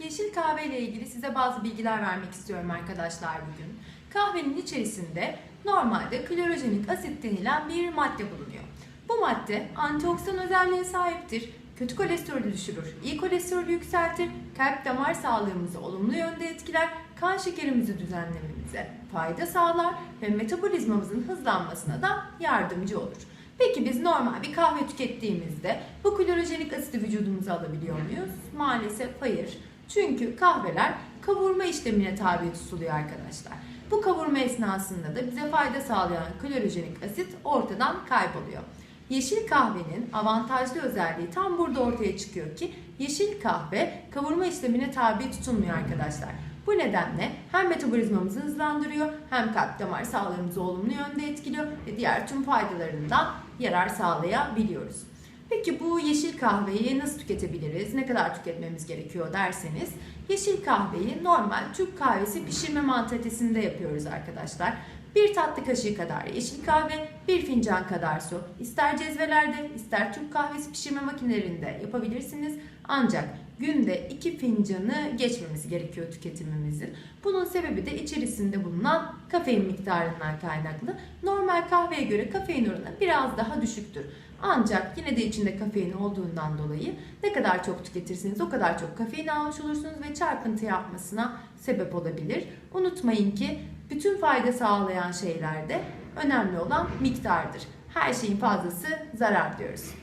Yeşil kahve ile ilgili size bazı bilgiler vermek istiyorum arkadaşlar bugün. Kahvenin içerisinde normalde klorojenik asit denilen bir madde bulunuyor. Bu madde antioksidan özelliğe sahiptir. Kötü kolesterolü düşürür, iyi kolesterolü yükseltir, kalp damar sağlığımızı olumlu yönde etkiler, kan şekerimizi düzenlememize fayda sağlar ve metabolizmamızın hızlanmasına da yardımcı olur. Peki biz normal bir kahve tükettiğimizde bu klorojenik asiti vücudumuza alabiliyor muyuz? Maalesef hayır. Çünkü kahveler kavurma işlemine tabi tutuluyor arkadaşlar. Bu kavurma esnasında da bize fayda sağlayan klorojenik asit ortadan kayboluyor. Yeşil kahvenin avantajlı özelliği tam burada ortaya çıkıyor ki yeşil kahve kavurma işlemine tabi tutulmuyor arkadaşlar. Bu nedenle hem metabolizmamızı hızlandırıyor hem kalp damar sağlığımızı olumlu yönde etkiliyor ve diğer tüm faydalarından yarar sağlayabiliyoruz. Peki bu yeşil kahveyi nasıl tüketebiliriz? Ne kadar tüketmemiz gerekiyor derseniz yeşil kahveyi normal Türk kahvesi pişirme mantalitesinde yapıyoruz arkadaşlar. Bir tatlı kaşığı kadar yeşil kahve, bir fincan kadar su. İster cezvelerde, ister Türk kahvesi pişirme makinelerinde yapabilirsiniz. Ancak günde iki fincanı geçmemiz gerekiyor tüketimimizin. Bunun sebebi de içerisinde bulunan kafein miktarından kaynaklı. Normal kahveye göre kafein oranı biraz daha düşüktür. Ancak yine de içinde kafein olduğundan dolayı ne kadar çok tüketirseniz o kadar çok kafein almış olursunuz ve çarpıntı yapmasına sebep olabilir. Unutmayın ki bütün fayda sağlayan şeylerde önemli olan miktardır. Her şeyin fazlası zarar diyoruz.